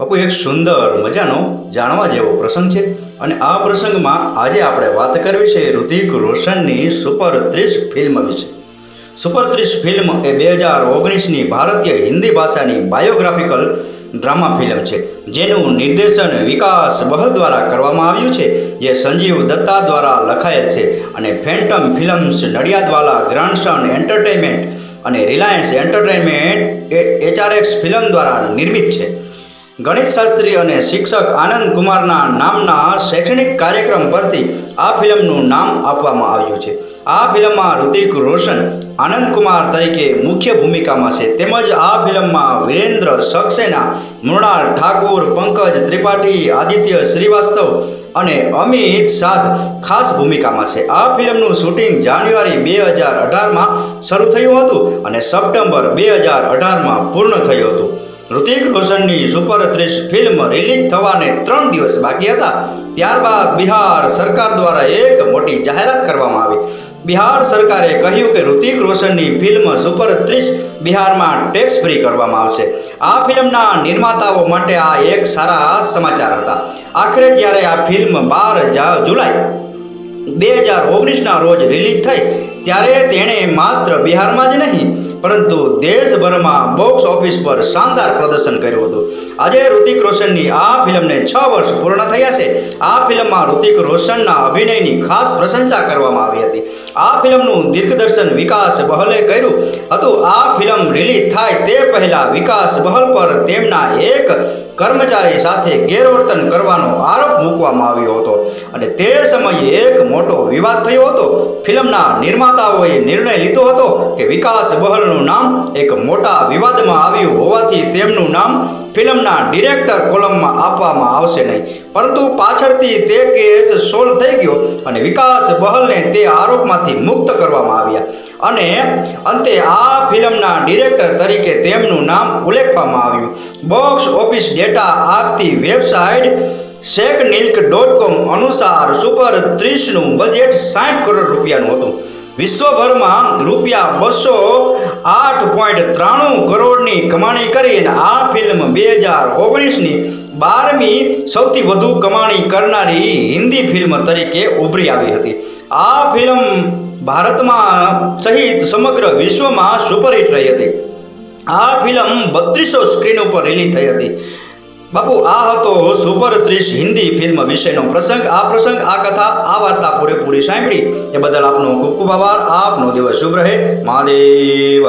બાપુ, એક સુંદર મજાનો જાણવા જેવો પ્રસંગ છે અને આ પ્રસંગમાં આજે આપણે વાત કરવી છે ઋતિક રોશનની સુપર ત્રીસ ફિલ્મ વિશે. સુપર ત્રીસ ફિલ્મ એ બે હજાર ઓગણીસની ભારતીય હિન્દી ભાષાની બાયોગ્રાફિકલ ડ્રામા ફિલ્મ છે. જેનું નિર્દેશન વિકાસ બહલ દ્વારા કરવામાં આવ્યું છે, જે સંજીવ દત્તા દ્વારા લખાયેલ છે અને Phantom Films Nadiadwala Grandson Entertainment અને Reliance Entertainment H R X film દ્વારા નિર્મિત છે. ગણિત શાસ્ત્રી અને શિક્ષક આનંદ કુમારના નામના શૈક્ષણિક કાર્યક્રમ પરથી આ ફિલ્મનું નામ આપવામાં આવ્યું છે. આ ફિલ્મમાં ઋતિક રોશન, આનંદ કુમાર તરીકે મુખ્ય ભૂમિકામાં છે. તેમજ આ ફિલ્મમાં વિરેન્દ્ર સક્સેના મૃણાલ ઠાકુર, પંકજ ત્રિપાઠી, આદિત્ય શ્રીવાસ્તવ અને અમિત સાધ ખાસ ભૂમિકામાં છે. આ ફિલ્મનું શૂટિંગ જાન્યુઆરી બે હજાર અઢારમાં શરૂ થયું હતું અને સપ્ટેમ્બર બે હજાર અઢારમાં પૂર્ણ થયું હતું. ઋતિક રોશનની સુપર ત્રીસ ફિલ્મ રિલીઝ થવાને ત્રણ દિવસ બાકી હતા. ત્યારબાદ બિહાર સરકાર દ્વારા એક મોટી જાહેરાત કરવામાં આવી. બિહાર સરકારે કહ્યું કે ઋતિક રોશનની ફિલ્મ સુપર ત્રીસ બિહારમાં ટેક્સ ફ્રી કરવામાં આવશે. આ ફિલ્મના નિર્માતાઓ માટે આ એક સારા સમાચાર હતા. આખરે જ્યારે આ ફિલ્મ બાર જુલાઈ બે હજાર ઓગણીસના રોજ રિલીઝ થઈ, ત્યારે તેણે માત્ર બિહારમાં જ નહીં પરંતુ દેશભરમાં બોક્સ ઓફિસ પર શાનદાર પ્રદર્શન કર્યું હતું. આજે ઋતિક રોશનની આ ફિલ્મને છ વર્ષ પૂર્ણ થયા છે. આ ફિલ્મમાં ઋતિક રોશનના અભિનયની ખાસ પ્રશંસા કરવામાં આવી હતી. આ ફિલ્મનું દિગ્દર્શન વિકાસ બહલે કર્યું હતું. આ ફિલ્મ રિલીઝ થાય તે પહેલાં વિકાસ બહલ પર તેમના એક કર્મચારી સાથે ગેરવર્તન કરવાનો આરોપ મૂકવામાં આવ્યો હતો. અને તે સમયે એક મોટો વિવાદ થયો હતો. ફિલ્મના નિર્માતાઓએ નિર્ણય લીધો હતો કે વિકાસ બહલનું નામ એક મોટા વિવાદમાં આવ્યું હોવાથી તેમનું નામ ફિલ્મના ડિરેક્ટર કોલમમાં આપવામાં આવશે નહીં. પરંતુ પાછળથી તે કેસ સોલ્વ થઈ ગયો અને વિકાસ બહલને તે આરોપમાંથી મુક્ત કરવામાં આવ્યા. અને અંતે આ ફિલ્મના ડિરેક્ટર તરીકે તેમનું નામ ઉલ્લેખવામાં આવ્યું. બોક્સ ઓફિસ ડેટા આપતી website Sacnilk dot com અનુસાર સુપર ત્રીસનું બજેટ સાઠ કરોડ રૂપિયાનું હતું. વિશ્વભરમાં રૂપિયા બસો આઠ પોઈન્ટ ત્રાણું કરોડની કમાણી કરીને આ ફિલ્મ બે હજાર ઓગણીસની બારમી સૌથી વધુ કમાણી કરનારી હિન્દી ફિલ્મ તરીકે ઉભરી આવી હતી. આ ફિલ્મ ભારતમાં સહિત સમગ્ર વિશ્વમાં સુપરહિટ રહી હતી. આ ફિલ્મ બત્રીસો સ્ક્રીન ઉપર રિલીઝ થઈ હતી. બાપુ, આ હતો સુપર ત્રીસ હિન્દી ફિલ્મ વિશેનો પ્રસંગ. આ પ્રસંગ, આ કથા, આ વાર્તા પૂરેપૂરી સાંભળી. એ બદલ આપનો ખૂબ ખૂબ આભાર. આપનો દિવસ શુભ રહે. મહાદેવ